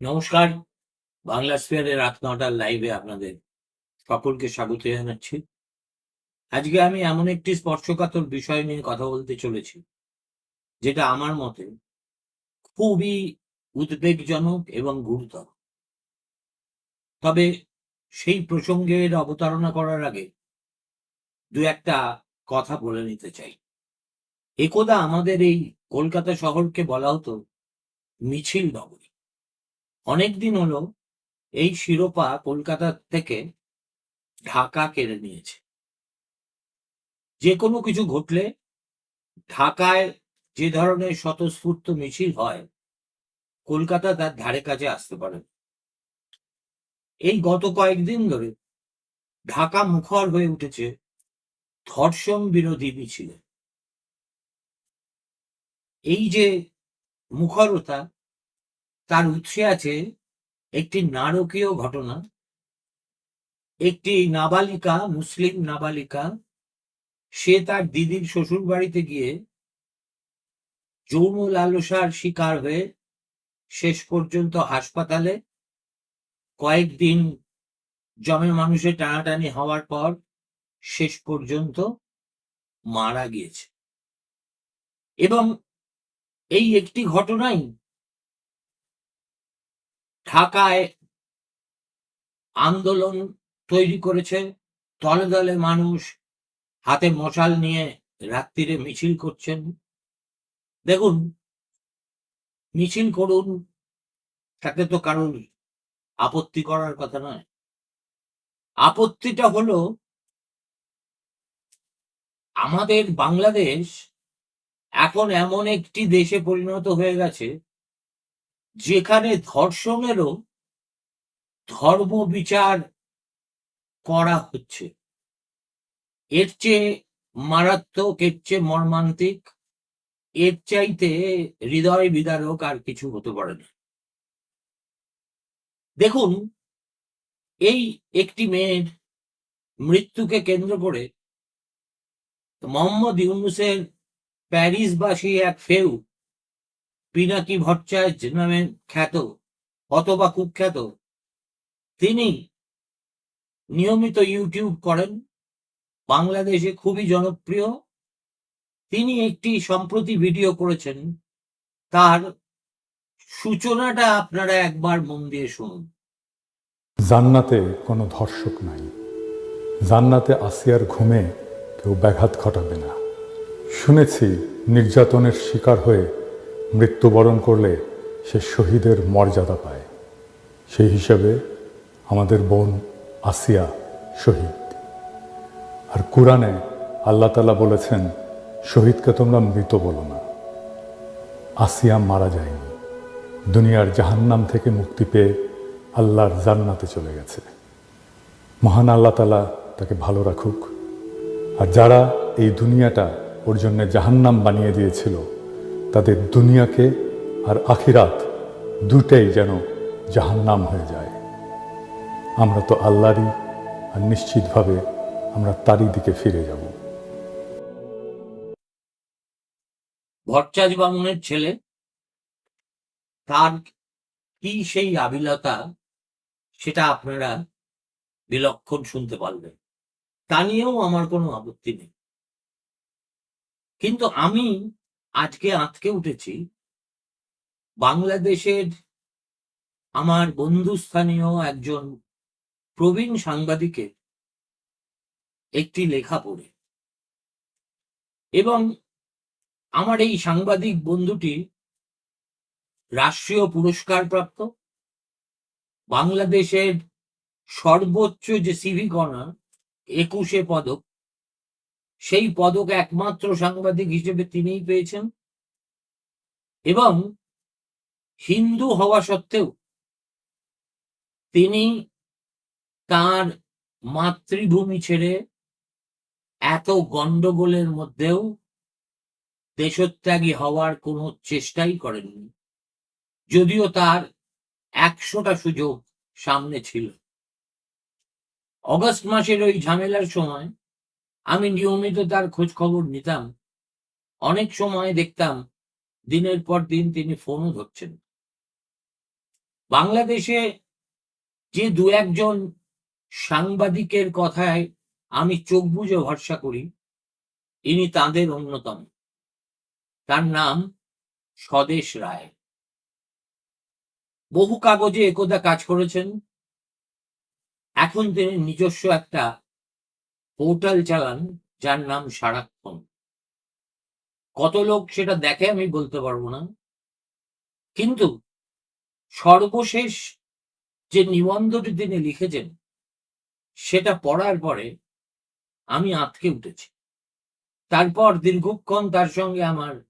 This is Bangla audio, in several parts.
নমস্কার। বাংলা স্পেয়ারের রাত নটার লাইভে আপনাদের সকলকে স্বাগত জানাচ্ছি। আজকে আমি এমন একটি স্পর্শকাতর বিষয় নিয়ে কথা বলতে চলেছি, যেটা আমার মতে খুবই উদ্বেগজনক এবং গুরুতর। তবে সেই প্রসঙ্গের অবতারণা করার আগে দু একটা কথা বলে নিতে চাই। একদা আমাদের এই কলকাতা শহরকে বলা হতো মিছিল নগরী। অনেকদিন হলো এই শিরোপা কলকাতা থেকে ঢাকা কেড়ে নিয়েছে। যে কোনো কিছু ঘটলে ঢাকায় যে ধরনের স্বতঃস্ফূর্ত মিছিল হয় কলকাতা তার ধারে কাছে আসতে পারে এই গত কয়েকদিন ধরে ঢাকা মুখর হয়ে উঠেছে ধর্ষণ বিরোধী মিছিলে। এই যে মুখরতা, তার উৎসে আছে একটি নারকীয় ঘটনা, একটি নাবালিকা, মুসলিম নাবালিকা, সে তার দিদির শ্বশুর বাড়িতে গিয়ে যৌন লালসার শিকার হয়ে শেষ পর্যন্ত হাসপাতালে কয়েকদিন জমে মানুষের টানাটানি হওয়ার পর শেষ পর্যন্ত মারা গিয়েছে। এবং এই একটি ঘটনাই ঢাকায় আন্দোলন তৈরি করেছে। দলে দলে মানুষ হাতে মশাল নিয়ে রাত্রিরে মিছিল করছেন। দেখুন মিছিল করুন, তাতে তো কারণ আপত্তি করার কথা নয়। আপত্তিটা হলো, আমাদের বাংলাদেশ এখন এমন একটি দেশে পরিণত হয়ে গেছে, যেখানে ধর্ষণেরও ধর্ম বিচার করা হচ্ছে। এর চেয়ে মারাত্মক, এর চেয়ে মর্মান্তিক এর চাইতে হৃদয় বিদারক আর কিছু হতে পারে না। দেখুন, এই একটি মেয়ের মৃত্যুকে কেন্দ্র করে মোহাম্মদ ইউনুসের প্যারিসবাসী এক ফেউ, পিনাকি ভট্টাচার্য নামে খ্যাত, অথবা কুখ্যাত, তিনি নিয়মিত ইউটিউব করেন। বাংলাদেশে খুবই জনপ্রিয়। তিনি একটি সম্প্রতি ভিডিও করেছেন। তার সূচনাটা আপনারা একবার মন দিয়ে শুনুন। জান্নাতে কোনো ধর্ষক নাই। জান্নাতে আসিয়ার ঘুমে কেউ ব্যাঘাত ঘটাবে না। শুনেছি নির্যাতনের শিকার হয়ে মৃত্যুবরণ করলে সে শহীদের মর্যাদা পায়। সেই হিসেবে আমাদের বোন আসিয়া শহীদ। আর কোরআনে আল্লাহ তালা বলেছেন শহীদকে তোমরা মৃত বলো না। আসিয়া মারা যায়নি। দুনিয়ার জাহান্নাম থেকে মুক্তি পেয়ে আল্লাহর জান্নাতে চলে গেছে। মহান আল্লাহ তালা তাকে ভালো রাখুক। আর যারা এই দুনিয়াটা ওর জন্য জাহান্নাম বানিয়ে দিয়েছিল, তাদের দুনিয়াকে আর আখিরাত দুটাই যেন জাহান্নাম হয়ে যায়। আমরা তো আল্লাহরই, আর নিশ্চিতভাবে আমরা তারই দিকে ফিরে যাব। ভট্টাচ বামুনের ছেলে, তার কি সেই আবিলতা সেটা আপনারা বিলক্ষণ শুনতে পারবেন। তা নিয়েও আমার কোনো আপত্তি নেই। কিন্তু আমি আজকে আঁতকে উঠেছি, বাংলাদেশের আমার বন্ধুস্থানীয় একজন প্রবীণ সাংবাদিকের একটি লেখা পড়ে। এবং আমার এই সাংবাদিক বন্ধুটি রাষ্ট্রীয় পুরস্কার প্রাপ্ত বাংলাদেশের সর্বোচ্চ যে সিভিক অনার একুশে পদক, সেই পদক একমাত্র সাংবাদিক হিসেবে তিনিই পেয়েছেন এবং হিন্দু হওয়া সত্ত্বেও তিনি তার মাতৃভূমি ছেড়ে এত গন্ডগোলের মধ্যেও দেশত্যাগী হওয়ার কোনো চেষ্টাই করেননি, যদিও তার একশোটা সুযোগ সামনে ছিল। অগস্ট মাসের ওই ঝামেলার সময় আমি নিয়মিত তার খোঁজ খবর নিতাম। অনেক সময় দেখতাম দিনের পর দিন তিনি ফোনও ধরছেন। বাংলাদেশে যে দু একজন সাংবাদিকের কথায় আমি চোখ বুজে ভরসা করি, ইনি তাদের অন্যতম। তার নাম স্বদেশ রায়। বহু কাগজে একদা কাজ করেছেন। এখন তিনি নিজস্ব একটা পোর্টাল চালান, যার নাম সারাক্ষণ। কত লোক সেটা দেখে আমি বলতে পারব না। কিন্তু সর্বশেষ যে নিবন্ধটি তিনি লিখেছেন, সেটা পড়ার পরে আমি আঁতকে উঠেছি। তারপর দীর্ঘক্ষণ তার সঙ্গে আমার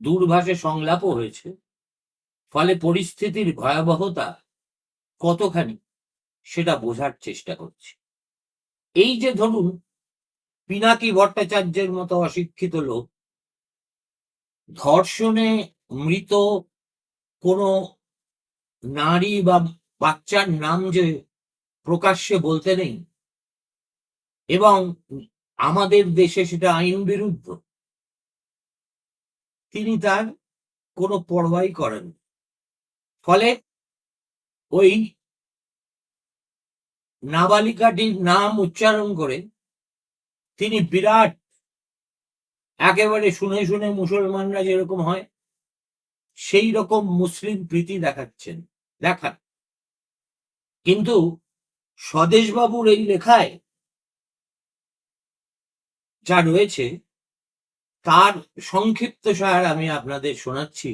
দূরভাষে সংলাপও হয়েছে। ফলে পরিস্থিতির ভয়াবহতা কতখানি সেটা বোঝার চেষ্টা করছি। এই যে ধরুন, পিনাকি ভট্টাচার্যের মতো অশিক্ষিত লোক ধর্ষণে মৃত কোনো নারী বা বাচ্চার নাম যে প্রকাশ্যে বলতে নেই এবং আমাদের দেশে সেটা আইন বিরুদ্ধ তিনি তার কোনো পরোয়াই করেন ফলে ওই নাবালিকাটির নাম উচ্চারণ করে তিনি বিরাট একেবারে শুনে শুনে মুসলমানরা যেরকম হয়, সেই রকম মুসলিম প্রীতি দেখাচ্ছেন, দেখান। কিন্তু স্বদেশবাবুর এই লেখায় যা রয়েছে তার সংক্ষিপ্ত সার আমি আপনাদের শোনাচ্ছি,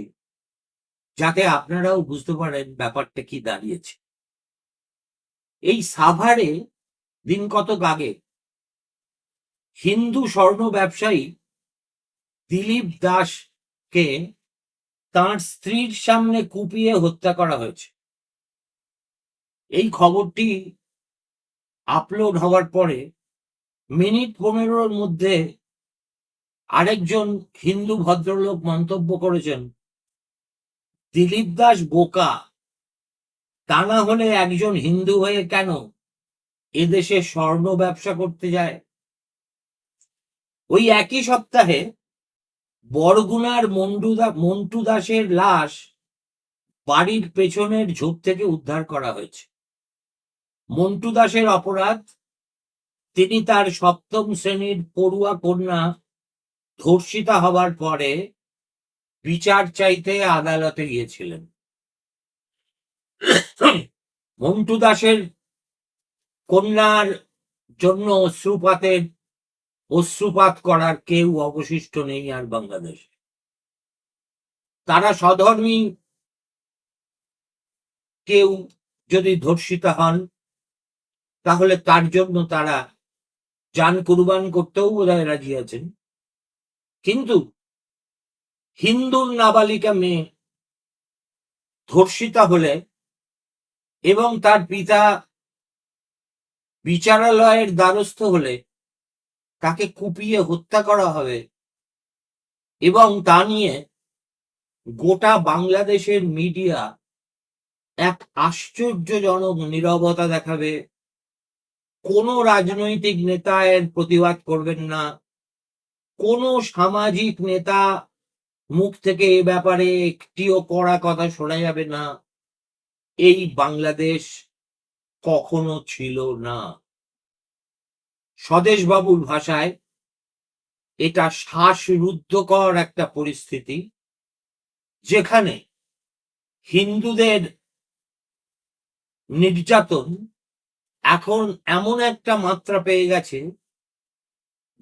যাতে আপনারাও বুঝতে পারেন ব্যাপারটা কি দাঁড়িয়েছে। এই সাভারে দিন কতক আগে হিন্দু স্বর্ণ ব্যবসায়ী দিলীপ দাসকে তার স্ত্রীর সামনে কুপিয়ে হত্যা করা হয়েছে। এই খবরটি আপলোড হওয়ার পরে মিনিট পনেরোর মধ্যে আরেকজন হিন্দু ভদ্রলোক মন্তব্য করেছেন, দিলীপ দাস বোকা, তা না হলে একজন হিন্দু হয়ে কেন এদেশে স্বর্ণ ব্যবসা করতে যায়? ওই একই সপ্তাহে বরগুনার মন্টুদা মন্টু দাসের লাশ বাড়ির পেছনের ঝোপ থেকে উদ্ধার করা হয়েছে। মন্টু দাসের অপরাধ, তিনি তার সপ্তম শ্রেণির পড়ুয়া কন্যা ধর্ষিতা হবার পরে বিচার চাইতে আদালতে গিয়েছিলেন। মন্টু দাসের কন্যার জন্য অশ্রুপাতের, অশ্রুপাত করার কেউ অবশিষ্ট নেই আর বাংলাদেশে। তারা সধর্মী কেউ যদি ধর্ষিতা হন, তাহলে তার জন্য তারা যান কুরবান করতেও বোধহয় রাজি আছেন। কিন্তু হিন্দুর নাবালিকা মেয়ে ধর্ষিতা হলে এবং তার পিতা বিচারালয়ের দ্বারস্থ হলে তাকে কুপিয়ে হত্যা করা হবে এবং তা নিয়ে গোটা বাংলাদেশের মিডিয়া এক আশ্চর্যজনক নীরবতা দেখাবে। কোনো রাজনৈতিক নেতা এর প্রতিবাদ করবেন না। কোনো সামাজিক নেতা মুখ থেকে এ ব্যাপারে একটিও কড়া কথা শোনা যাবে না। এই বাংলাদেশ কখনো ছিল না। স্বদেশবাবুর ভাষায় এটা শ্বাসরুদ্ধকর একটা পরিস্থিতি, যেখানে হিন্দুদের নির্যাতন এখন এমন একটা মাত্রা পেয়ে গেছে,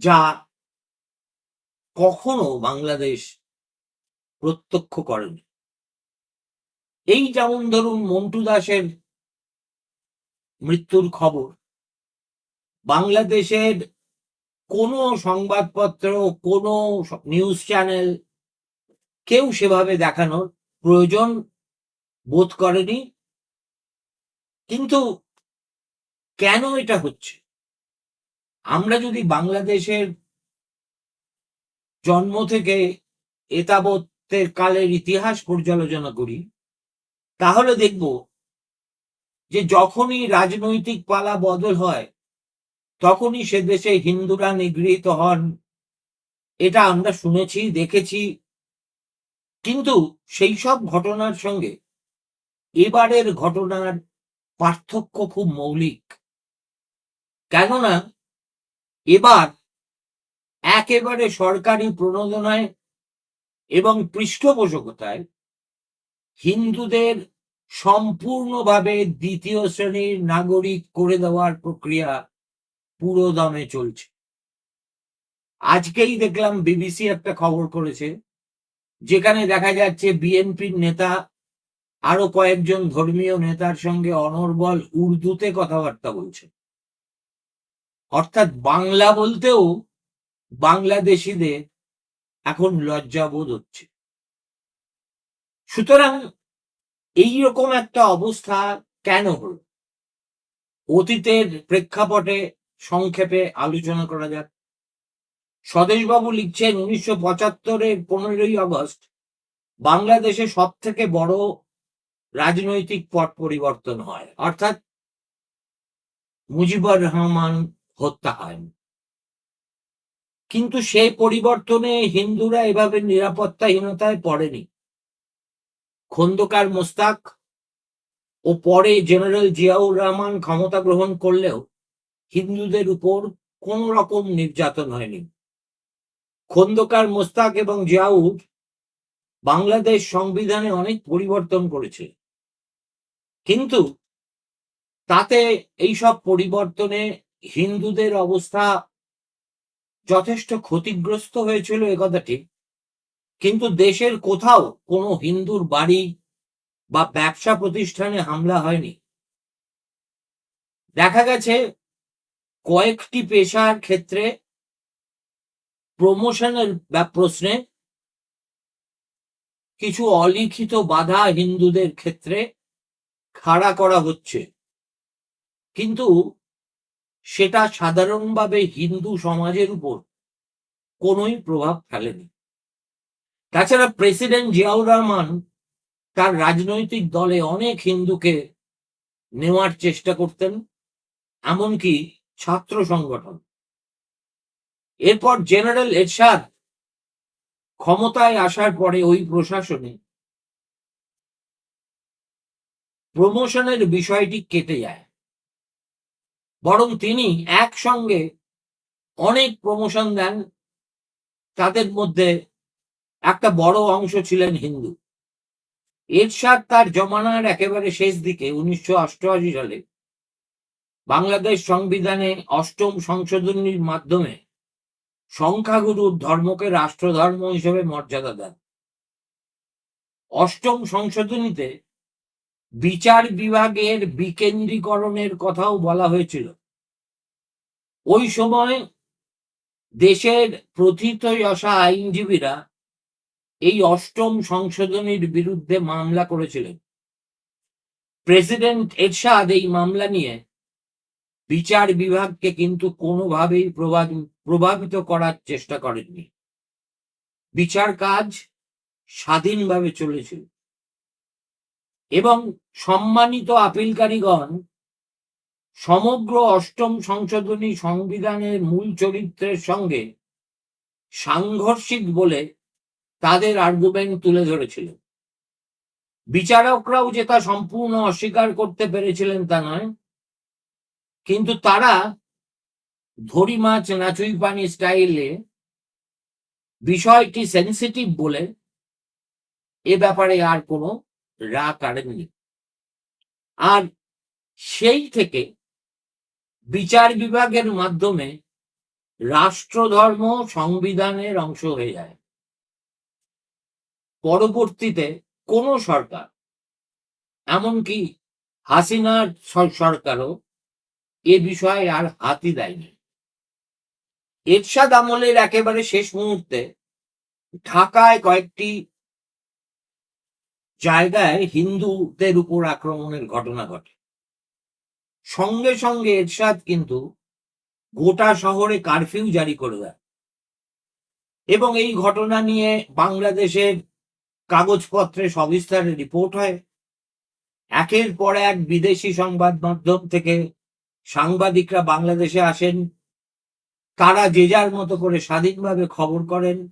যা কখনো বাংলাদেশ প্রত্যক্ষ করেনি। এই যেমন ধরুন মন্টু দাসের মৃত্যুর খবর, বাংলাদেশের কোনো সংবাদপত্র, কোনো নিউজ চ্যানেল কেউ সেভাবে দেখানোর প্রয়োজন বোধ করেনি। কিন্তু কেন এটা হচ্ছে? আমরা যদি বাংলাদেশের জন্ম থেকে এতাবতের কালের ইতিহাস পর্যালোচনা করি, তাহলে দেখব যে যখনই রাজনৈতিক পালা বদল হয়, তখনই সে দেশে হিন্দুরা নিগৃহীত হন। এটা আমরা শুনেছি, দেখেছি। কিন্তু সেই সব ঘটনার সঙ্গে এবারের ঘটনার পার্থক্য খুব মৌলিক। কেননা, এবার একেবারে সরকারি প্রণোদনায় এবং পৃষ্ঠপোষকতায় হিন্দুদের সম্পূর্ণভাবে দ্বিতীয় শ্রেণির নাগরিক করে দেওয়ার প্রক্রিয়া পুরো দমে চলছে। আজকেই দেখলাম বিবিসি একটা খবর করেছে, যেখানে দেখা যাচ্ছে বিএনপির নেতা, আরও কয়েকজন ধর্মীয় নেতার সঙ্গে অনর্বল উর্দুতে কথাবার্তা বলছে। অর্থাৎ বাংলা বলতেও বাংলাদেশিদের এখন লজ্জাবোধ হচ্ছে। সুতরাং এইরকম একটা অবস্থা কেন হলো? অতীতের প্রেক্ষাপটে সংক্ষেপে আলোচনা করা যাক। স্বদেশবাবু লিখছেন উনিশশো পঁচাত্তরের পনেরোই আগস্ট, বাংলাদেশে সব থেকে বড় রাজনৈতিক পট পরিবর্তন হয়। অর্থাৎ মুজিবুর রহমান হত্যা হয়। কিন্তু সেই পরিবর্তনে হিন্দুরা এভাবে নিরাপত্তাহীনতায় পড়েনি। খন্দকার মোস্তাক ও পরে জেনারেল জিয়াউর রহমান ক্ষমতা গ্রহণ করলেও হিন্দুদের উপর কোন রকম নির্যাতন হয়নি। খন্দকার মোস্তাক এবং জিয়াউর বাংলাদেশ সংবিধানে অনেক পরিবর্তন করেছে। কিন্তু তাতে এইসব পরিবর্তনে হিন্দুদের অবস্থা যথেষ্ট ক্ষতিগ্রস্ত হয়েছিল একথা ঠিক কিন্তু দেশের কোথাও কোনো হিন্দুর বাড়ি বা ব্যবসা প্রতিষ্ঠানে হামলা হয়নি। দেখা গেছে, কয়েকটি পেশার ক্ষেত্রে প্রমোশনের প্রশ্নে কিছু অলিখিত বাধা হিন্দুদের ক্ষেত্রে খাড়া করা হচ্ছে। কিন্তু সেটা সাধারণভাবে হিন্দু সমাজের উপর কোনোই প্রভাব ফেলেনি। তাছাড়া প্রেসিডেন্ট জিয়াউর রহমান তার রাজনৈতিক দলে অনেক হিন্দুকে নেওয়ার চেষ্টা করতেন, এমনকি ছাত্র সংগঠন। এরপর জেনারেল এরশাদ ক্ষমতায় আসার পরে ওই প্রশাসনে প্রমোশনের বিষয়টি কেটে যায়। বরং তিনি একসঙ্গে অনেক প্রমোশন দেন, তাদের মধ্যে একটা বড় অংশ ছিলেন হিন্দু। এরশাদ তার জমানার একেবারে শেষ দিকে উনিশশো অষ্টআশি সালে বাংলাদেশ সংবিধানে অষ্টম সংশোধনীর মাধ্যমে সংখ্যাগুরুর ধর্মকে রাষ্ট্রধর্ম হিসেবে মর্যাদা দেন। অষ্টম সংশোধনীতে বিচার বিভাগের বিকেন্দ্রীকরণের কথাও বলা হয়েছিল। ওই সময় দেশের প্রথিতযশা আইনজীবীরা এই অষ্টম সংশোধনীর বিরুদ্ধে মামলা করেছিলেন। প্রেসিডেন্ট এরশাদ এই মামলা নিয়ে বিচার বিভাগকে কিন্তু কোনোভাবেই প্রভাব- প্রভাবিত করার চেষ্টা করেননি। বিচার কাজ স্বাধীনভাবে চলেছিল। এবং সম্মানিত আপিলকারীগণ, সমগ্র অষ্টম সংশোধনী সংবিধানের মূল চরিত্রের সঙ্গে সাংঘর্ষিক বলে তাদের আর্গুমেন্ট তুলে ধরেছিল। বিচারকরাও যে তা সম্পূর্ণ অস্বীকার করতে পেরেছিলেন তা নয়, কিন্তু তারা ধরি মাছ নাচুই পানি স্টাইলে বিষয়টি সেন্সিটিভ বলে এ ব্যাপারে আর কোনো রা কাড়েননি আর সেই থেকে বিচার বিভাগের মাধ্যমে রাষ্ট্রধর্ম সংবিধানের অংশ হয়ে যায়। পরবর্তীতে কোন সরকার, এমনকি হাসিনার সরকারও এ বিষয়ে আর হাতি দেয়নি। এরশাদ আমলের একেবারে শেষ মুহূর্তে ঢাকায় কয়েকটি জায়গায় হিন্দুদের উপর আক্রমণের ঘটনা ঘটে। সঙ্গে সঙ্গে এরশাদ কিন্তু গোটা শহরে কারফিউ জারি করে দেয় এবং এই ঘটনা নিয়ে বাংলাদেশের কাগজপত্রে সবিস্তারে রিপোর্ট হয়। একের পর এক বিদেশি সংবাদ মাধ্যম থেকে সাংবাদিকরা বাংলাদেশে আসেন। তারা যে যার মতো করে স্বাধীনভাবে খবর করেন।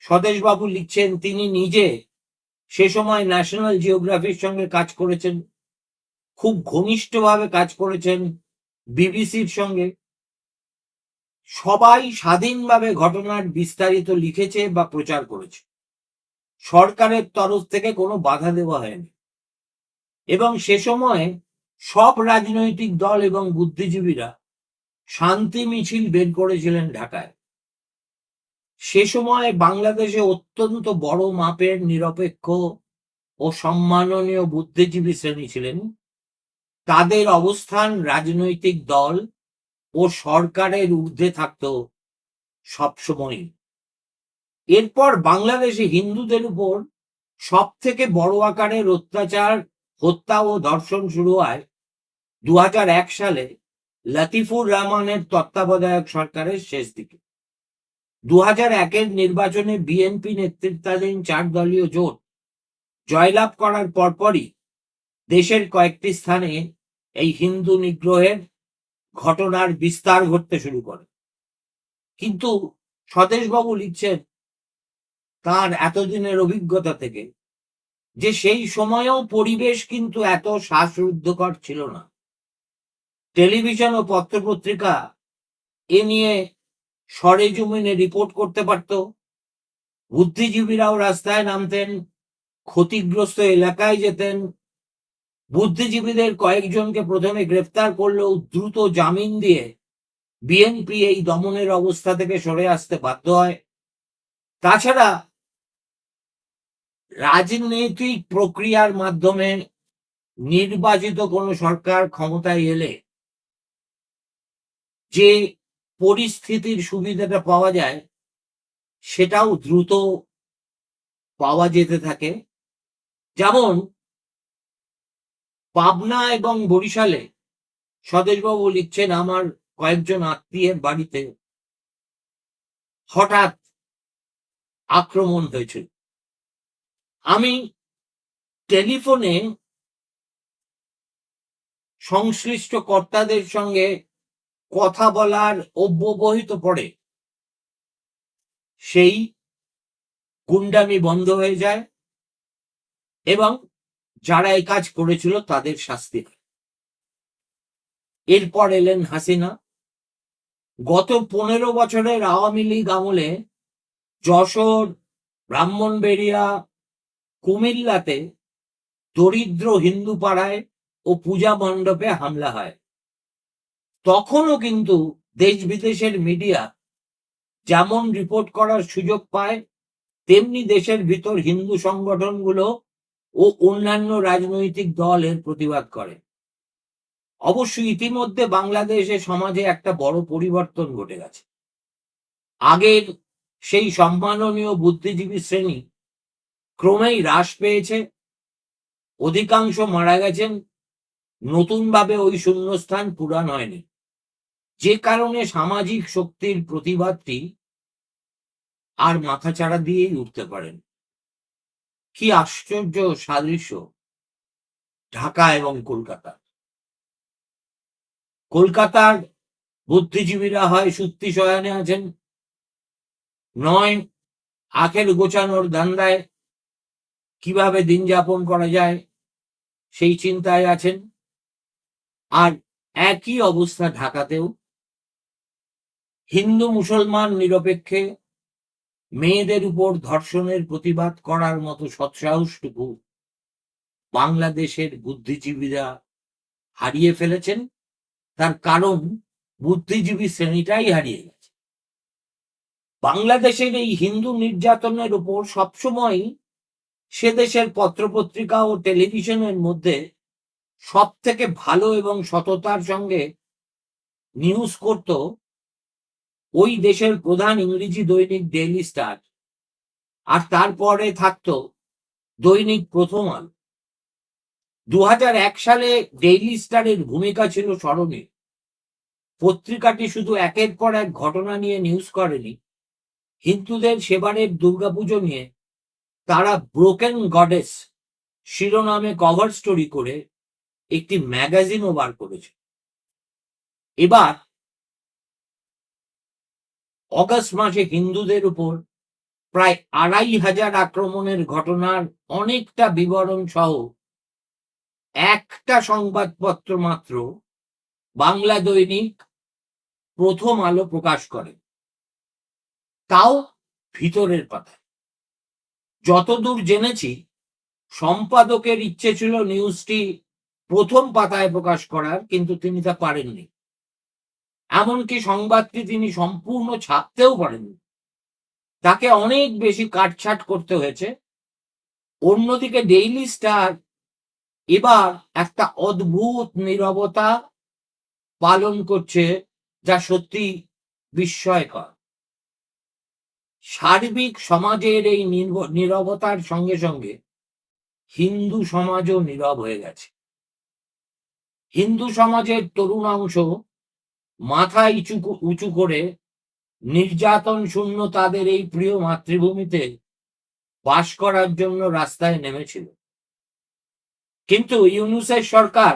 স্বদেশবাবু লিখছেন, তিনি নিজে সে সময় ন্যাশনাল জিওগ্রাফির সঙ্গে কাজ করেছেন, খুব ঘনিষ্ঠভাবে কাজ করেছেন বিবিসির সঙ্গে। সবাই স্বাধীনভাবে ঘটনার বিস্তারিত লিখেছে বা প্রচার করেছে। সরকারের তরফ থেকে কোনো বাধা দেওয়া হয়নি। এবং সে সময় সব রাজনৈতিক দল এবং বুদ্ধিজীবীরা শান্তি মিছিল বের করেছিলেন ঢাকায়। সে সময় বাংলাদেশে অত্যন্ত বড় মাপের নিরপেক্ষ ও সম্মাননীয় বুদ্ধিজীবী শ্রেণি ছিলেন। তাদের অবস্থান রাজনৈতিক দল ও সরকারের ঊর্ধ্বে থাকত সবসময় এরপর বাংলাদেশে হিন্দুদের উপর সব থেকে বড় আকারের অত্যাচার, হত্যা ও ধর্ষণ শুরু হয় দু হাজার এক সালে লতিফুর রহমানের তত্ত্বাবধায়ক সরকারের শেষ দিকে। দু হাজার একের নির্বাচনে বিএনপি নেতৃত্বাধীন চার দলীয় জোট জয়লাভ করার পরপরই দেশের কয়েকটি স্থানে এই হিন্দু নিগ্রহের ঘটনার বিস্তার ঘটতে শুরু করে। কিন্তু স্বদেশবাবু লিখছেন, তার এতদিনের অভিজ্ঞতা থেকে যে সেই সময়েও পরিবেশ কিন্তু এত শ্বাসরুদ্ধকর ছিল না। টেলিভিশন ও পত্রপত্রিকা এ নিয়ে সরেজমিনে রিপোর্ট করতে পারত। বুদ্ধিজীবীরাও রাস্তায় নামতেন, ক্ষতিগ্রস্ত এলাকায় যেতেন। বুদ্ধিজীবীদের কয়েকজনকে প্রথমে গ্রেফতার করলেও দ্রুত জামিন দিয়ে। বিএনপি এই দমনের অবস্থা থেকে সরে আসতে বাধ্য হয়। তাছাড়া রাজনৈতিক প্রক্রিয়ার মাধ্যমে নির্বাচিত কোনো সরকার ক্ষমতায় এলে যে পরিস্থিতির সুবিধাটা পাওয়া যায়, সেটাও দ্রুত পাওয়া যেতে থাকে। যেমন, পাবনা এবং বরিশালে স্বদেশবাবু লিখছেন, আমার কয়েকজন আত্মীয়ের বাড়িতে হঠাৎ আক্রমণ হয়েছিল। আমি টেলিফোনে সংশ্লিষ্ট কর্তাদের সঙ্গে কথা বলার অব্যবহিত পড়ে সেই গুন্ডামি বন্ধ হয়ে যায় এবং যারা এই কাজ করেছিল তাদের শাস্তি এরপর এলেন হাসিনা। গত পনেরো বছরের আওয়ামী লীগ আমলে যশোর, ব্রাহ্মণবেড়িয়া, কুমিল্লাতে দরিদ্র হিন্দু পাড়ায় ও পূজা মণ্ডপে হামলা হয়। তখনও কিন্তু দেশ বিদেশের মিডিয়া যেমন রিপোর্ট করার সুযোগ পায়, তেমনি দেশের ভিতর হিন্দু সংগঠনগুলো ও অন্যান্য রাজনৈতিক দল এর প্রতিবাদ করে। অবশ্য ইতিমধ্যে বাংলাদেশে সমাজে একটা বড় পরিবর্তন ঘটে গেছে। আগের সেই সম্মাননীয় বুদ্ধিজীবী শ্রেণি ক্রমেই হ্রাস পেয়েছে, অধিকাংশ মারা গেছেন, নতুনভাবে ওই শূন্যস্থান পূরণ হয়নি। যে কারণে সামাজিক শক্তির প্রতিবাদটি আর মাথাচাড়া দিয়েই উঠতে পারেন। কি আশ্চর্য সাদৃশ্য। ঢাকা এবং কলকাতা। কলকাতার বুদ্ধিজীবীরা হয় সুত্তি শয়নে আছেন। নয়, আখের গোছানোর ধান্দায় কীভাবে দিন যাপন করা যায় সেই চিন্তায় আছেন। আর একই অবস্থা ঢাকাতেও হিন্দু মুসলমান নিরপেক্ষে মেয়েদের উপর ধর্ষণের প্রতিবাদ করার মতো সৎসাহসটুকু বাংলাদেশের বুদ্ধিজীবীরা হারিয়ে ফেলেছেন। তার কারণ বুদ্ধিজীবী শ্রেণীটাই হারিয়ে গেছে। বাংলাদেশের এই হিন্দু নির্যাতনের উপর সবসময় সে দেশের পত্রপত্রিকা ও টেলিভিশনের মধ্যে সব থেকে ভালো এবং সততার সঙ্গে নিউজ করত ওই দেশের প্রধান ইংরেজি দৈনিক ডেইলি স্টার আর তারপরে থাকতো দৈনিক প্রথম আলো। দু সালে ডেইলি স্টারের ভূমিকা ছিল স্মরণীয়। পত্রিকাটি শুধু একের পর এক ঘটনা নিয়ে নিউজ করেনি। হিন্দুদের সেবারের দুর্গাপুজো নিয়ে তারা ব্রোকেন গডেস শিরোনামে কভার স্টোরি করে একটি ম্যাগাজিনও বার করেছে। এবার অগস্ট মাসে হিন্দুদের উপর প্রায় আড়াই হাজার আক্রমণের ঘটনার অনেকটা বিবরণ সহ একটা সংবাদপত্র মাত্র বাংলা দৈনিক প্রথম আলো প্রকাশ করে। তাও ভিতরের পাতায়। যতদূর জেনেছি, সম্পাদকের ইচ্ছে ছিল নিউজটি প্রথম পাতায় প্রকাশ করার, কিন্তু তিনি তা পারেননি। এমনকি সংবাদটি তিনি সম্পূর্ণ ছাপতেও পারেননি। তাকে অনেক বেশি কাটছাট করতে হয়েছে। অন্যদিকে ডেইলি স্টার এবার একটা অদ্ভুত নীরবতা পালন করছে যা সত্যি বিস্ময়কর। সার্বিক সমাজের এই নির্ব- নীরবতার সঙ্গে সঙ্গে হিন্দু সমাজও নীরব হয়ে গেছে। হিন্দু সমাজের তরুণ অংশ মাথা ইচু উঁচু করে নির্যাতন শূন্য তাদের এই প্রিয় মাতৃভূমিতে বাস করার জন্য রাস্তায় নেমেছিল। কিন্তু ইউনুসের সরকার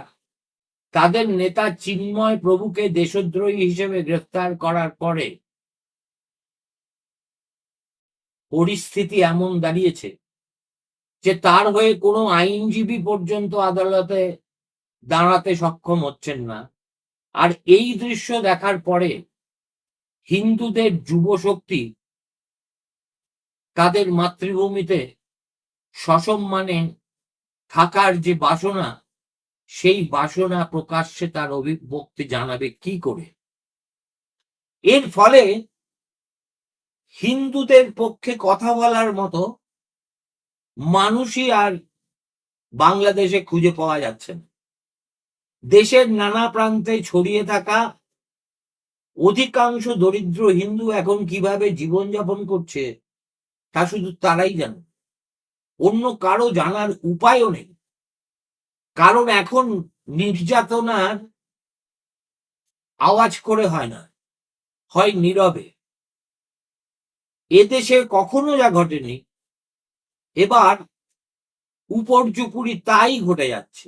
তাদের নেতা চিন্ময় প্রভুকে দেশদ্রোহী হিসেবে গ্রেফতার করার পরে পরিস্থিতি এমন দাঁড়িয়েছে যে তার হয়ে কোনো আইনজীবী পর্যন্ত আদালতে দাঁড়াতে সক্ষম হচ্ছেন না। আর এই দৃশ্য দেখার পরে হিন্দুদের যুব শক্তি তাদের মাতৃভূমিতে সসম্মানে থাকার যে বাসনা, সেই বাসনা প্রকাশ্যে তার অভিব্যক্তি জানাবে কি করে? এর ফলে হিন্দুদের পক্ষে কথা বলার মতো মানুষই আর বাংলাদেশে খুঁজে পাওয়া যাচ্ছে না। দেশের নানা প্রান্তে ছড়িয়ে থাকা অধিকাংশ দরিদ্র হিন্দু এখন কীভাবে জীবনযাপন করছে, তা শুধু তারাই জানে। অন্য কারও জানার উপায়ও নেই। কারণ এখন নির্যাতনার আওয়াজ করে হয় না, হয় নীরবে। এদেশে কখনো যা ঘটেনি, এবার উপর্যুপুরি তাই ঘটে যাচ্ছে।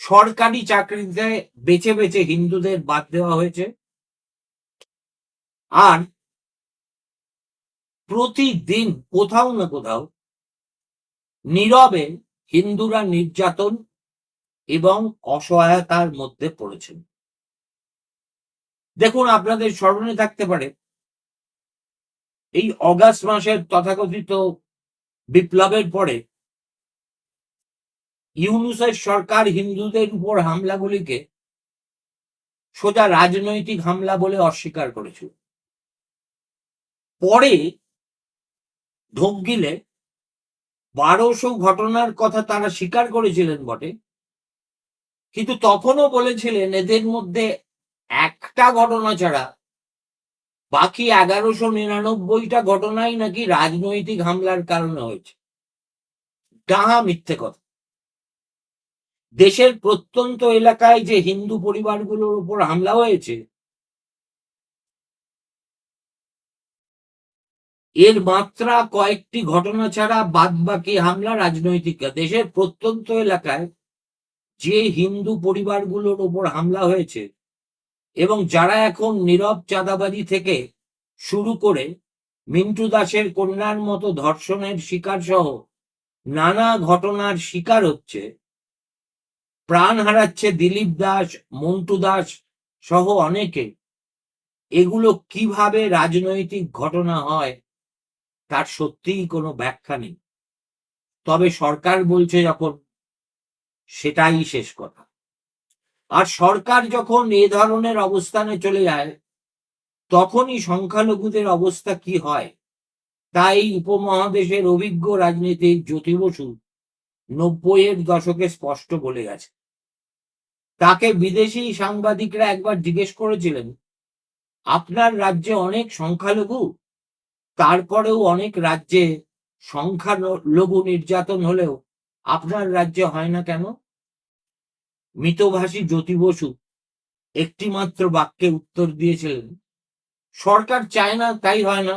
সরকারি চাকরিতে বেছে বেছে হিন্দুদের বাদ দেওয়া হয়েছে। আর প্রতিদিন কোথাও না কোথাও নীরবে হিন্দুরা নির্যাতন এবং অসহায়তার মধ্যে পড়েছেন। দেখুন, আপনাদের স্মরণে থাকতে পারে, এই অগাস্ট মাসের তথাকথিত বিপ্লবের পরে ইউনুসের সরকার হিন্দুদের উপর হামলাগুলিকে সোজা রাজনৈতিক হামলা বলে অস্বীকার করেছিল। পরে ঢোক গিলে বারোশো ঘটনার কথা তারা স্বীকার করেছিলেন বটে। কিন্তু তখনও বলেছিলেন, এদের মধ্যে একটা ঘটনা ছাড়া বাকি এগারোশো নিরানব্বইটা ঘটনাই নাকি রাজনৈতিক হামলার কারণে হয়েছে। ডাহা মিথ্যে কথা। দেশের প্রত্যন্ত এলাকায় যে হিন্দু পরিবারগুলোর উপর হামলা হয়েছে, এর মাত্রা কয়েকটি ঘটনা ছাড়া বাদ বাকি হামলা রাজনৈতিক দেশের প্রত্যন্ত এলাকায় যে হিন্দু পরিবারগুলোর উপর হামলা হয়েছে এবং যারা এখন নীরব চাঁদাবাজি থেকে শুরু করে মিন্টু দাসের কন্যার মতো ধর্ষণের শিকার সহ নানা ঘটনার শিকার হচ্ছে প্রাণ হারাচ্ছে দিলীপ দাস, মন্টু দাস সহ অনেকে। এগুলো কীভাবে রাজনৈতিক ঘটনা হয়, তার সত্যিই কোনো ব্যাখ্যা নেই। তবে সরকার বলছে যখন, সেটাই শেষ কথা। আর সরকার যখন এ ধরনের অবস্থানে চলে যায়, তখনই সংখ্যালঘুদের অবস্থা কি হয় তাই উপমহাদেশের অভিজ্ঞ রাজনীতিক জ্যোতি বসু নব্বইয়ের দশকে স্পষ্ট বলে গেছে। তাকে বিদেশি সাংবাদিকরা একবার জিজ্ঞেস করেছিলেন, আপনার রাজ্যে অনেক সংখ্যালঘু? তারপরেও অনেক রাজ্যে সংখ্যালঘু নির্যাতন হলেও আপনার রাজ্যে হয় না কেন? মিতভাষী জ্যোতি বসু একটি মাত্র বাক্যে উত্তর দিয়েছিলেন, সরকার চায় না, তাই হয় না।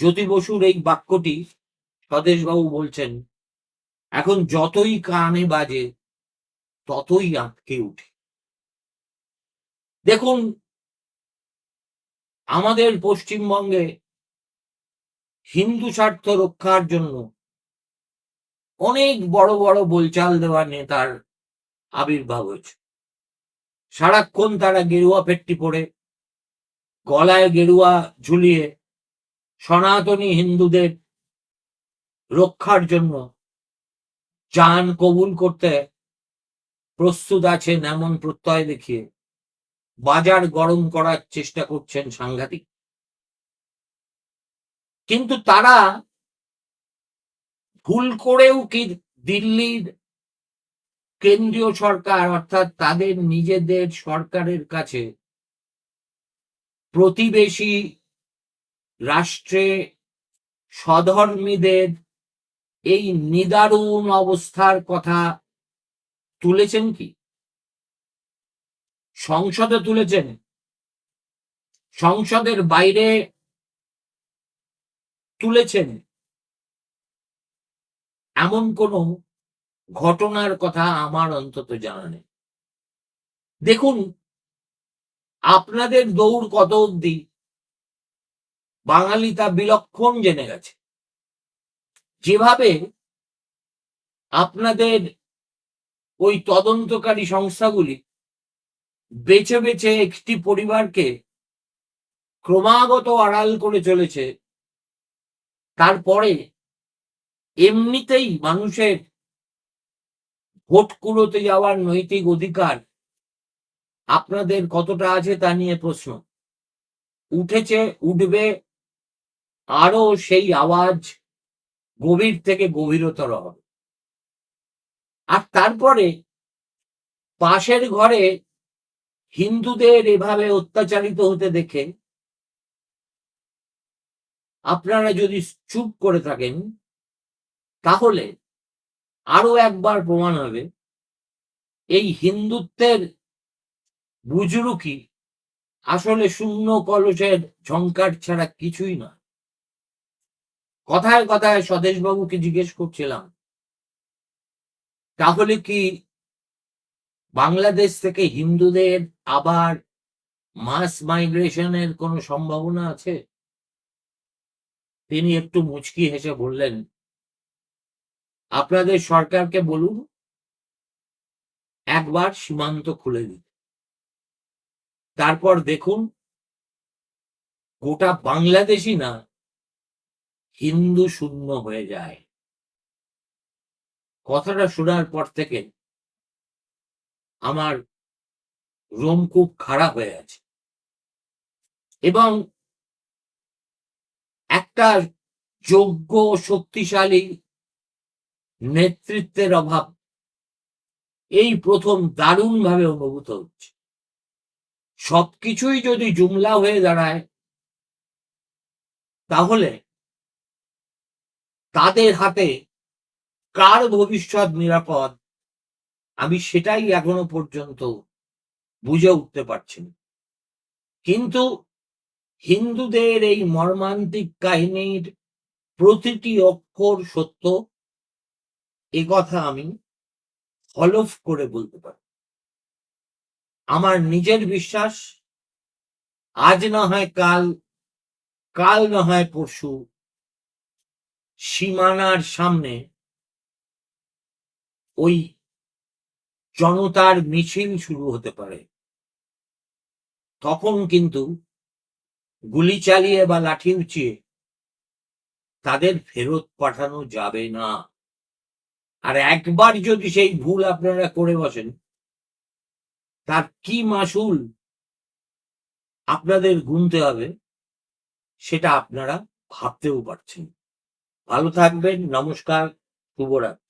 জ্যোতি বসুর এই বাক্যটি স্বদেশবাবু বলছেন, এখন যতই কানে বাজে, ততই আঁতকে উঠে। দেখুন, আমাদের পশ্চিমবঙ্গে হিন্দু স্বার্থ রক্ষার জন্য অনেক বড় বড় বলচাল দেওয়া নেতার আবির্ভাব হয়েছে। সারাক্ষণ তারা গেরুয়া পেট্টি পরে, গলায় গেরুয়া ঝুলিয়ে সনাতনী হিন্দুদের রক্ষার জন্য। চান কবুল করতে প্রস্তুত আছেন এমন প্রত্যয় দেখিয়ে বাজার গরম করার চেষ্টা করছেন সাংঘাতিক। কিন্তু তারা ভুল করেও কি দিল্লির কেন্দ্রীয় সরকার অর্থাৎ তাদের নিজেদের সরকারের কাছে প্রতিবেশী রাষ্ট্রে স্বধর্মীদের এই নিদারুণ অবস্থার কথা তুলেছেন কি? সংসদে তুলেছেন। সংসদের বাইরে তুলেছেন। এমন কোন ঘটনার কথা আমার অন্তত জানা নেই। দেখুন, আপনাদের দৌড় কত অব্দি বাঙালি তা বিলক্ষণ জেনে গেছে। যেভাবে আপনাদের ওই তদন্তকারী সংস্থাগুলি বেছে বেছে একটি পরিবারকে ক্রমাগত আড়াল করে চলেছে, তারপরে এমনিতেই মানুষের ভোট কুড়োতে যাওয়ার নৈতিক অধিকার আপনাদের কতটা আছে তা নিয়ে প্রশ্ন। উঠেছে, উঠবে আরও সেই আওয়াজ গভীর থেকে গভীরতর হবে। আর তারপরে পাশের ঘরে হিন্দুদের এভাবে অত্যাচারিত হতে দেখে আপনারা যদি চুপ করে থাকেন, তাহলে আরও একবার প্রমাণ হবে, এই হিন্দুত্বের বুজরুকি আসলে শূন্য কলসের ঝঙ্কার ছাড়া কিছুই না কথায় কথায় স্বদেশবাবুকে জিজ্ঞেস করছিলাম, তাহলে কি বাংলাদেশ থেকে হিন্দুদের আবার মাস মাইগ্রেশনের কোনো সম্ভাবনা আছে? তিনি একটু মুচকি হেসে বললেন, আপনাদের সরকারকে বলুন, একবার সীমান্ত খুলে দিতে। তারপর দেখুন, গোটা বাংলাদেশই না হিন্দু শূন্য হয়ে যায়। কথাটা শোনার পর থেকে আমার রোম খুব খারাপ হয়ে আছে এবং একটা যোগ্য, শক্তিশালী নেতৃত্বের অভাব এই প্রথম দারুণভাবে অনুভূত হচ্ছে। সবকিছুই যদি জুমলা হয়ে দাঁড়ায়, তাহলে তাদের হাতে কার ভবিষ্যৎ নিরাপদ? আমি সেটাই এখনও পর্যন্ত বুঝে উঠতে পারছি না। কিন্তু হিন্দুদের এই মর্মান্তিক কাহিনীর প্রতিটি অক্ষর সত্য, এ কথা আমি হলফ করে বলতে পারি। আমার নিজের বিশ্বাস, আজ না হয় কাল কাল না হয় পরশু সীমানার সামনে ওই জনতার মিছিল শুরু হতে পারে। তখন কিন্তু গুলি চালিয়ে বা লাঠি উঁচিয়ে তাদের ফেরত পাঠানো যাবে না। আর একবার যদি সেই ভুল আপনারা করে বসেন, তার কি মাসুল আপনাদের গুনতে হবে, সেটা আপনারা ভাবতেও পারছেন ভালো থাকবেন নমস্কার শুভরাত্রি।